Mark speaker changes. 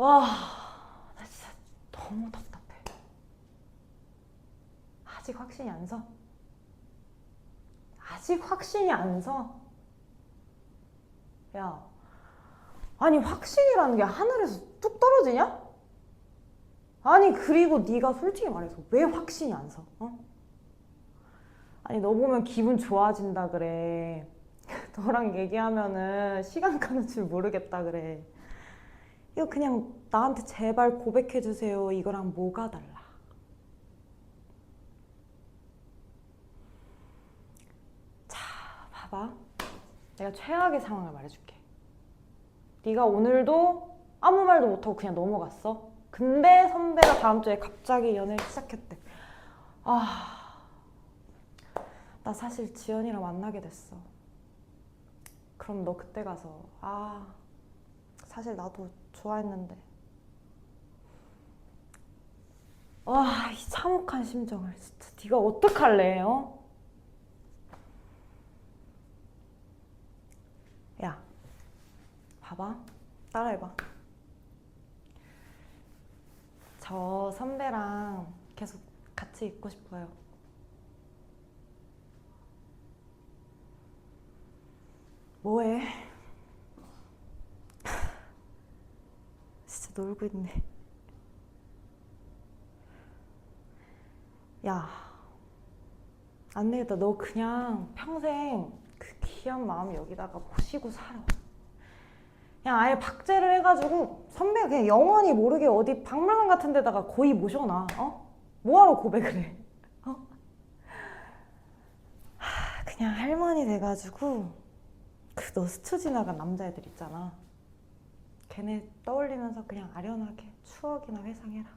Speaker 1: 와, 나 진짜 너무 답답해. 아직 확신이 안 서? 아직 확신이 안 서? 야, 아니 확신이라는 게 하늘에서 뚝 떨어지냐? 아니 그리고 네가 솔직히 말해서 왜 확신이 안 서? 어? 아니 너 보면 기분 좋아진다 그래. 너랑 얘기하면은 시간 가는 줄 모르겠다 그래. 이거 그냥 나한테 제발 고백해 주세요. 이거랑 뭐가 달라? 자, 봐봐. 내가 최악의 상황을 말해줄게. 네가 오늘도 아무 말도 못하고 그냥 넘어갔어. 근데 선배가 다음 주에 갑자기 연애를 시작했대. 아, 나 사실 지연이랑 만나게 됐어. 그럼 너 그때 가서 아, 사실 나도 좋아했는데. 와, 이 참혹한 심정을 진짜 네가 어떡할래, 어? 야, 봐봐. 따라해봐. 저 선배랑 계속 같이 있고 싶어요. 뭐해? 진짜 놀고 있네. 야, 안 되겠다. 너 그냥 평생 그 귀한 마음 여기다가 모시고 살아. 그냥 아예 박제를 해가지고 선배가 그냥 영원히 모르게 어디 박물관 같은 데다가 거의 모셔놔. 어? 뭐하러 고백을 해? 어? 하, 그냥 할머니 돼가지고 그 너 스쳐 지나간 남자애들 있잖아. 걔네 떠올리면서 그냥 아련하게 추억이나 회상해라.